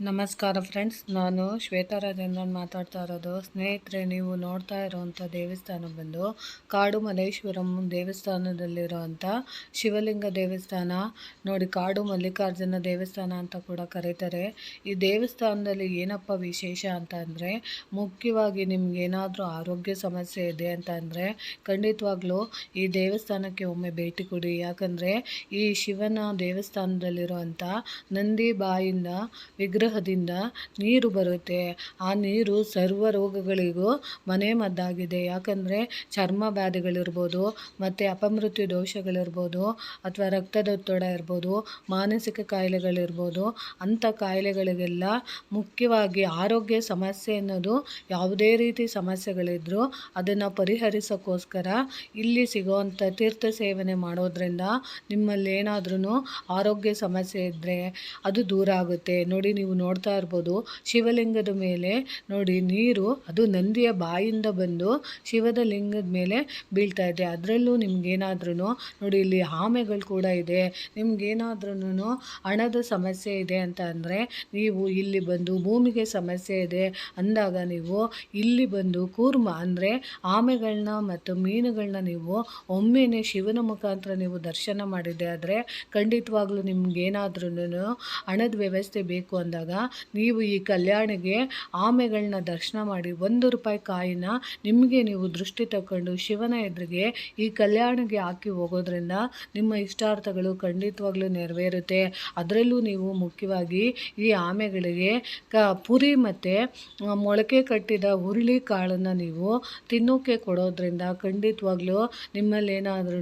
ನಮಸ್ಕಾರ ಫ್ರೆಂಡ್ಸ್, ನಾನು ಶ್ವೇತಾ ರಾಜೇಂದ್ರನ್ ಮಾತಾಡ್ತಾ ಇರೋದು. ಸ್ನೇಹಿತರೆ, ನೀವು ನೋಡ್ತಾ ಇರೋವಂಥ ದೇವಸ್ಥಾನ ಬಂದು ಕಾಡು ಮಲ್ಲೇಶ್ವರಂ ದೇವಸ್ಥಾನದಲ್ಲಿರುವಂಥ ಶಿವಲಿಂಗ ದೇವಸ್ಥಾನ, ನೋಡಿ ಕಾಡು ಮಲ್ಲಿಕಾರ್ಜುನ ದೇವಸ್ಥಾನ ಅಂತ ಕೂಡ ಕರೀತಾರೆ. ಈ ದೇವಸ್ಥಾನದಲ್ಲಿ ಏನಪ್ಪ ವಿಶೇಷ ಅಂತ ಮುಖ್ಯವಾಗಿ ನಿಮ್ಗೆ ಏನಾದರೂ ಆರೋಗ್ಯ ಸಮಸ್ಯೆ ಇದೆ ಅಂತ ಅಂದರೆ ಖಂಡಿತವಾಗ್ಲೂ ಈ ದೇವಸ್ಥಾನಕ್ಕೆ ಒಮ್ಮೆ ಭೇಟಿ ಕೊಡಿ. ಯಾಕಂದರೆ ಈ ಶಿವನ ದೇವಸ್ಥಾನದಲ್ಲಿರುವಂಥ ನಂದಿ ಬಾಯಿಂದ ವಿಗ್ರಹ ವಿಗ್ರಹದಿಂದ ನೀರು ಬರುತ್ತೆ. ಆ ನೀರು ಸರ್ವ ರೋಗಗಳಿಗೂ ಮನೆ ಮದ್ದಾಗಿದೆ ಯಾಕಂದರೆ ಚರ್ಮ ವ್ಯಾಧಿಗಳಿರ್ಬೋದು, ಮತ್ತು ಅಪಮೃತ್ಯು ದೋಷಗಳಿರ್ಬೋದು, ಅಥವಾ ರಕ್ತದೊತ್ತಡ ಇರ್ಬೋದು, ಮಾನಸಿಕ ಕಾಯಿಲೆಗಳಿರ್ಬೋದು, ಅಂಥ ಕಾಯಿಲೆಗಳಿಗೆಲ್ಲ ಮುಖ್ಯವಾಗಿ ಆರೋಗ್ಯ ಸಮಸ್ಯೆ ಅನ್ನೋದು ಯಾವುದೇ ರೀತಿ ಸಮಸ್ಯೆಗಳಿದ್ದರೂ ಅದನ್ನು ಪರಿಹರಿಸೋಕ್ಕೋಸ್ಕರ ಇಲ್ಲಿ ಸಿಗೋವಂಥ ತೀರ್ಥ ಸೇವನೆ ಮಾಡೋದ್ರಿಂದ ನಿಮ್ಮಲ್ಲಿ ಏನಾದ್ರೂ ಆರೋಗ್ಯ ಸಮಸ್ಯೆ ಇದ್ದರೆ ಅದು ದೂರ ಆಗುತ್ತೆ. ನೋಡಿ, ನೀವು ನೋಡ್ತಾ ಇರ್ಬೋದು. ಶಿವಲಿಂಗದ ಮೇಲೆ ನೋಡಿ ನೀರು ಅದು ನಂದಿಯ ಬಾಯಿಂದ ಬಂದು ಶಿವದ ಲಿಂಗದ ಮೇಲೆ ಬೀಳ್ತಾ ಇದೆ. ಅದರಲ್ಲೂ ನಿಮ್ಗೇನಾದ್ರೂ ನೋಡಿ ಇಲ್ಲಿ ಆಮೆಗಳು ಕೂಡ ಇದೆ. ನಿಮ್ಗೇನಾದ್ರೂ ಹಣದ ಸಮಸ್ಯೆ ಇದೆ ಅಂತ ಅಂದರೆ ನೀವು ಇಲ್ಲಿ ಬಂದು ಭೂಮಿಗೆ ಸಮಸ್ಯೆ ಇದೆ ಅಂದಾಗ ನೀವು ಇಲ್ಲಿ ಬಂದು ಕೂರ್ಮ ಅಂದರೆ ಆಮೆಗಳನ್ನ ಮತ್ತು ಮೀನುಗಳನ್ನ ನೀವು ಒಮ್ಮೆನೆ ಶಿವನ ಮುಖಾಂತರ ನೀವು ದರ್ಶನ ಮಾಡಿದೆ ಆದರೆ ಖಂಡಿತವಾಗ್ಲೂ ನಿಮ್ಗೇನಾದ್ರೂ ಹಣದ ವ್ಯವಸ್ಥೆ ಬೇಕು ಅಂದಾಗ ನೀವು ಈ ಕಲ್ಯಾಣಿಗೆ ಆಮೆಗಳನ್ನ ದರ್ಶನ ಮಾಡಿ ಒಂದು ರೂಪಾಯಿ ಕಾಯಿನ ನಿಮಗೆ ನೀವು ದೃಷ್ಟಿ ತಕ್ಕೊಂಡು ಶಿವನ ಎದುರಿಗೆ ಈ ಕಲ್ಯಾಣಿಗೆ ಹಾಕಿ ಹೋಗೋದ್ರಿಂದ ನಿಮ್ಮ ಇಷ್ಟಾರ್ಥಗಳು ಖಂಡಿತವಾಗ್ಲೂ ನೆರವೇರುತ್ತೆ. ಅದರಲ್ಲೂ ನೀವು ಮುಖ್ಯವಾಗಿ ಈ ಆಮೆಗಳಿಗೆ ಕ ಪುರಿ ಮತ್ತು ಮೊಳಕೆ ಕಟ್ಟಿದ ಹುರುಳಿ ಕಾಳನ್ನು ನೀವು ತಿನ್ನೋಕೆ ಕೊಡೋದ್ರಿಂದ ಖಂಡಿತವಾಗ್ಲೂ ನಿಮ್ಮಲ್ಲಿ ಏನಾದ್ರೂ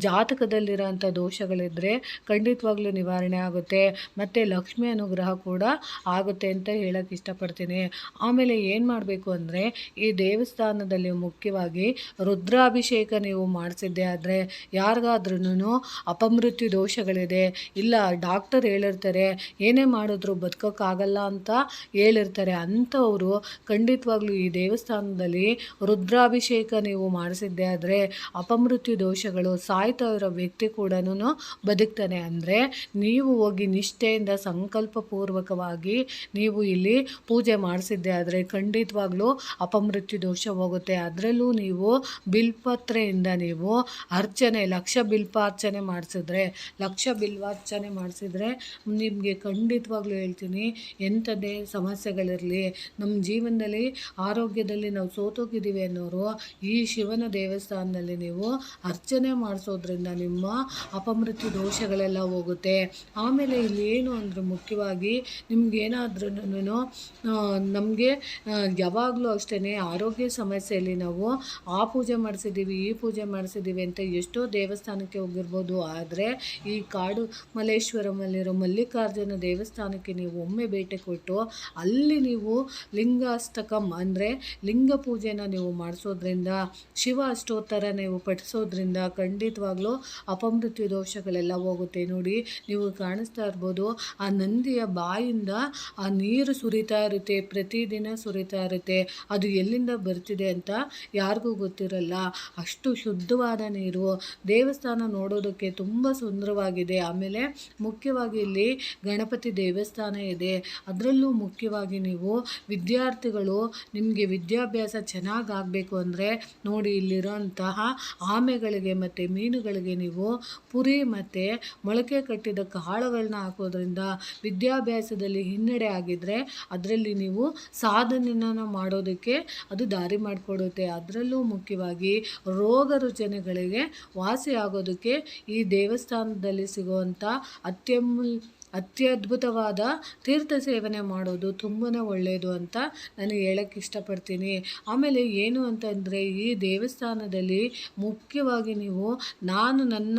ಜಾತಕದಲ್ಲಿರೋಂಥ ದೋಷಗಳಿದ್ದರೆ ಖಂಡಿತವಾಗ್ಲೂ ನಿವಾರಣೆ ಆಗುತ್ತೆ. ಮತ್ತು ಲಕ್ಷ್ಮಿ ಅನುಗ್ರಹ ಕೂಡ ಆಗುತ್ತೆ ಅಂತ ಹೇಳಕ್ಕೆ ಇಷ್ಟಪಡ್ತೀನಿ. ಆಮೇಲೆ ಏನು ಮಾಡಬೇಕು ಅಂದರೆ, ಈ ದೇವಸ್ಥಾನದಲ್ಲಿ ಮುಖ್ಯವಾಗಿ ರುದ್ರಾಭಿಷೇಕ ನೀವು ಮಾಡಿಸಿದ್ದೆ ಆದರೆ ಯಾರಿಗಾದ್ರೂ ಅಪಮೃತ್ಯು ದೋಷಗಳಿದೆ. ಇಲ್ಲ, ಡಾಕ್ಟರ್ ಹೇಳಿರ್ತಾರೆ, ಏನೇ ಮಾಡಿದ್ರು ಬದುಕೋಕ್ಕಾಗಲ್ಲ ಅಂತ ಹೇಳಿರ್ತಾರೆ. ಅಂಥವರು ಖಂಡಿತವಾಗ್ಲೂ ಈ ದೇವಸ್ಥಾನದಲ್ಲಿ ರುದ್ರಾಭಿಷೇಕ ನೀವು ಮಾಡಿಸಿದ್ದೆ ಆದರೆ ಅಪಮೃತ್ಯು ದೋಷಗಳು ಸಾಯ್ತಾ ಇರೋ ವ್ಯಕ್ತಿ ಕೂಡ ಬದುಕ್ತಾನೆ. ಅಂದರೆ ನೀವು ಹೋಗಿ ನಿಷ್ಠೆಯಿಂದ ಸಂಕಲ್ಪಪೂರ್ವಕವಾಗಿ ನೀವು ಇಲ್ಲಿ ಪೂಜೆ ಮಾಡಿಸಿದ್ದೆ. ಆದರೆ ಖಂಡಿತವಾಗ್ಲೂ ಅಪಮೃತ್ಯು ದೋಷ ಹೋಗುತ್ತೆ. ಅದರಲ್ಲೂ ನೀವು ಬಿಲ್ಪತ್ರೆಯಿಂದ ನೀವು ಅರ್ಚನೆ, ಲಕ್ಷ ಬಿಲ್ಪಾರ್ಚನೆ ಮಾಡಿಸಿದ್ರೆ, ಲಕ್ಷ ಬಿಲ್ವಾರ್ಚನೆ ಮಾಡಿಸಿದ್ರೆ ನಿಮಗೆ ಖಂಡಿತವಾಗ್ಲೂ ಹೇಳ್ತೀನಿ, ಎಂಥದ್ದೇ ಸಮಸ್ಯೆಗಳಿರಲಿ, ನಮ್ಮ ಜೀವನದಲ್ಲಿ, ಆರೋಗ್ಯದಲ್ಲಿ ನಾವು ಸೋತೋಗಿದ್ದೀವಿ ಅನ್ನೋರು ಈ ಶಿವನ ದೇವಸ್ಥಾನದಲ್ಲಿ ನೀವು ಅರ್ಚನೆ ಮಾಡಿಸೋದ್ರಿಂದ ನಿಮ್ಮ ಅಪಮೃತ್ಯು ದೋಷಗಳೆಲ್ಲ ಹೋಗುತ್ತೆ. ಆಮೇಲೆ ಇಲ್ಲಿ ಏನು ಅಂದರೆ ಮುಖ್ಯವಾಗಿ ನಿಮ್ಗೇನಾದ್ರೂ ನಮಗೆ ಯಾವಾಗಲೂ ಅಷ್ಟೇ ಆರೋಗ್ಯ ಸಮಸ್ಯೆಯಲ್ಲಿ ನಾವು ಆ ಪೂಜೆ ಮಾಡಿಸಿದ್ದೀವಿ, ಈ ಪೂಜೆ ಮಾಡಿಸಿದ್ದೀವಿ ಅಂತ ಎಷ್ಟೋ ದೇವಸ್ಥಾನಕ್ಕೆ ಹೋಗಿರ್ಬೋದು. ಆದರೆ ಈ ಕಾಡು ಮಲ್ಲೇಶ್ವರಮಲ್ಲಿರೋ ಮಲ್ಲಿಕಾರ್ಜುನ ದೇವಸ್ಥಾನಕ್ಕೆ ನೀವು ಒಮ್ಮೆ ಭೇಟಿ ಕೊಟ್ಟು ಅಲ್ಲಿ ನೀವು ಲಿಂಗಾಷ್ಟಕಂ ಅಂದರೆ ಲಿಂಗ ಪೂಜೆನ ನೀವು ಮಾಡಿಸೋದ್ರಿಂದ, ಶಿವ ಅಷ್ಟೋತ್ತರ ನೀವು ಪಠಿಸೋದ್ರಿಂದ ಖಂಡಿತವಾಗ್ಲೂ ಅಪಮೃತ್ಯು ದೋಷಗಳೆಲ್ಲ ಹೋಗುತ್ತೆ. ನೋಡಿ, ನೀವು ಕಾಣಿಸ್ತಾ ಇರ್ಬೋದು, ಆ ನಂದಿಯ ಬಾಯಿಂದ ಆ ನೀರು ಸುರಿತಾ ಇರುತ್ತೆ, ಪ್ರತಿದಿನ ಸುರಿತಾ ಇರುತ್ತೆ, ಅದು ಎಲ್ಲಿಂದ ಬರ್ತಿದೆ ಅಂತ ಯಾರಿಗೂ ಗೊತ್ತಿರಲ್ಲ. ಅಷ್ಟು ಶುದ್ಧವಾದ ನೀರು. ದೇವಸ್ಥಾನ ನೋಡೋದಕ್ಕೆ ತುಂಬ ಸುಂದರವಾಗಿದೆ. ಆಮೇಲೆ ಮುಖ್ಯವಾಗಿ ಇಲ್ಲಿ ಗಣಪತಿ ದೇವಸ್ಥಾನ ಇದೆ. ಅದರಲ್ಲೂ ಮುಖ್ಯವಾಗಿ ನೀವು ವಿದ್ಯಾರ್ಥಿಗಳು ನಿಮಗೆ ವಿದ್ಯಾಭ್ಯಾಸ ಚೆನ್ನಾಗಿ ಆಗಬೇಕು ಅಂದರೆ ನೋಡಿ ಇಲ್ಲಿರೋಂತಹ ಆಮೆಗಳಿಗೆ ಮತ್ತು ಮೀನುಗಳಿಗೆ ನೀವು ಪುರಿ ಮತ್ತು ಮೊಳಕೆ ಕಟ್ಟಿದ ಕಾಳುಗಳನ್ನ ಹಾಕೋದ್ರಿಂದ ವಿದ್ಯಾಭ್ಯಾಸದಲ್ಲಿ ಹಿನ್ನಡೆ ಆಗಿದ್ದರೆ ಅದರಲ್ಲಿ ನೀವು ಸಾಧನೆಯನ್ನು ಮಾಡೋದಕ್ಕೆ ಅದು ದಾರಿ ಮಾಡಿಕೊಡುತ್ತೆ. ಅದರಲ್ಲೂ ಮುಖ್ಯವಾಗಿ ರೋಗ ರುಚನೆಗಳಿಗೆ ವಾಸಿಯಾಗೋದಕ್ಕೆ ಈ ದೇವಸ್ಥಾನದಲ್ಲಿ ಸಿಗುವಂಥ ಅತ್ಯಮೂಲ್ ಅತ್ಯದ್ಭುತವಾದ ತೀರ್ಥ ಸೇವನೆ ಮಾಡೋದು ತುಂಬಾ ಒಳ್ಳೆಯದು ಅಂತ ನಾನು ಹೇಳಕ್ಕೆ ಇಷ್ಟಪಡ್ತೀನಿ. ಆಮೇಲೆ ಏನು ಅಂತಂದರೆ ಈ ದೇವಸ್ಥಾನದಲ್ಲಿ ಮುಖ್ಯವಾಗಿ ನೀವು, ನಾನು ನನ್ನ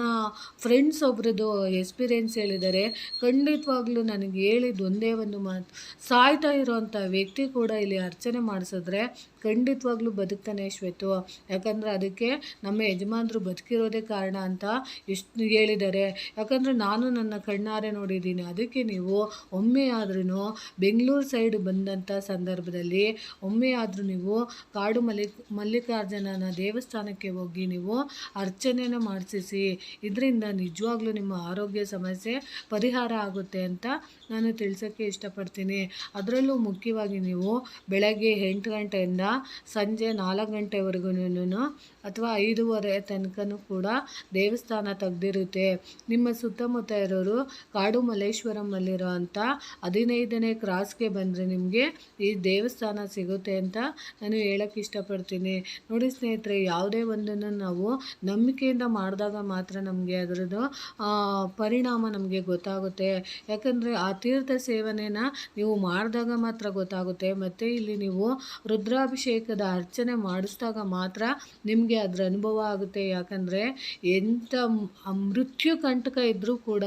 ಫ್ರೆಂಡ್ಸ್ ಒಬ್ರದ್ದು ಎಕ್ಸ್ಪೀರಿಯೆನ್ಸ್ ಹೇಳಿದರೆ ಖಂಡಿತವಾಗ್ಲೂ ನನಗೆ ಹೇಳಿದ ಒಂದೇ ಒಂದು ಮಾತು. ಸಾಯ್ತಾ ಇರೋವಂಥ ವ್ಯಕ್ತಿ ಕೂಡ ಇಲ್ಲಿ ಅರ್ಚನೆ ಮಾಡಿಸಿದ್ರೆ ಖಂಡಿತವಾಗ್ಲೂ ಬದುಕ್ತಾನೆ ಶ್ವೇತು. ಯಾಕಂದರೆ ಅದಕ್ಕೆ ನಮ್ಮ ಯಜಮಾನರು ಬದುಕಿರೋದೇ ಕಾರಣ ಅಂತ ಎಷ್ಟು ಹೇಳಿದ್ದಾರೆ. ಯಾಕಂದರೆ ನಾನು ನನ್ನ ಕಣ್ಣಾರೆ ನೋಡಿದ್ದೀನಿ. ಅದಕ್ಕೆ ನೀವು ಒಮ್ಮೆ ಆದ್ರೂ ಬೆಂಗಳೂರು ಸೈಡ್ ಬಂದಂಥ ಸಂದರ್ಭದಲ್ಲಿ ಒಮ್ಮೆ ಆದರೂ ನೀವು ಕಾಡು ಮಲ್ಲಿ, ಮಲ್ಲಿಕಾರ್ಜುನನ ದೇವಸ್ಥಾನಕ್ಕೆ ಹೋಗಿ ನೀವು ಅರ್ಚನೆನ ಮಾಡಿಸಿ ಇದರಿಂದ ನಿಜವಾಗ್ಲೂ ನಿಮ್ಮ ಆರೋಗ್ಯ ಸಮಸ್ಯೆ ಪರಿಹಾರ ಆಗುತ್ತೆ ಅಂತ ನಾನು ತಿಳಿಸೋಕ್ಕೆ ಇಷ್ಟಪಡ್ತೀನಿ. ಅದರಲ್ಲೂ ಮುಖ್ಯವಾಗಿ ನೀವು ಬೆಳಗ್ಗೆ ಎಂಟು ಗಂಟೆಯಿಂದ ಸಂಜೆ ನಾಲ್ಕು ಗಂಟೆವರೆಗೂ ಅಥವಾ ಐದೂವರೆ ತನಕನೂ ಕೂಡ ದೇವಸ್ಥಾನ ತೆಗೆದಿರುತ್ತೆ. ನಿಮ್ಮ ಸುತ್ತಮುತ್ತ ಇರೋರು ಕಾಡು ಮಲ್ಲೇಶ್ವರಮಲ್ಲಿರೋ ಅಂಥ ಹದಿನೈದನೇ ಕ್ರಾಸ್ಗೆ ಬಂದರೆ ನಿಮಗೆ ಈ ದೇವಸ್ಥಾನ ಸಿಗುತ್ತೆ ಅಂತ ನಾನು ಹೇಳೋಕ್ಕೆ ಇಷ್ಟಪಡ್ತೀನಿ. ನೋಡಿ ಸ್ನೇಹಿತರೆ, ಯಾವುದೇ ಒಂದನ್ನು ನಾವು ನಂಬಿಕೆಯಿಂದ ಮಾಡಿದಾಗ ಮಾತ್ರ ನಮಗೆ ಅದರದ್ದು ಪರಿಣಾಮ ನಮಗೆ ಗೊತ್ತಾಗುತ್ತೆ. ಯಾಕಂದರೆ ಆ ತೀರ್ಥ ಸೇವನೆನ ನೀವು ಮಾಡಿದಾಗ ಮಾತ್ರ ಗೊತ್ತಾಗುತ್ತೆ. ಮತ್ತು ಇಲ್ಲಿ ನೀವು ರುದ್ರಾಭಿಷೇಕದ ಅರ್ಚನೆ ಮಾಡಿಸಿದಾಗ ಮಾತ್ರ ನಿಮಗೆ ಅದರ ಅನುಭವ ಆಗುತ್ತೆ. ಯಾಕಂದರೆ ಎಂಥ ಮೃತ್ಯು ಕಂಟಕ ಇದ್ದರೂ ಕೂಡ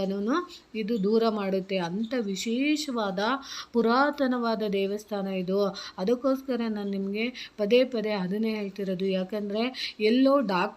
ಇದು ದೂರ ಮಾಡುತ್ತೆ. ಅಂಥ ವಿಶೇಷವಾದ ಪುರಾತನವಾದ ದೇವಸ್ಥಾನ ಇದು. ಅದಕ್ಕೋಸ್ಕರ ನಾನು ನಿಮಗೆ ಪದೇ ಪದೇ ಅದನ್ನೇ ಹೇಳ್ತಿರೋದು. ಯಾಕಂದರೆ ಎಲ್ಲೋ ಡಾಕ್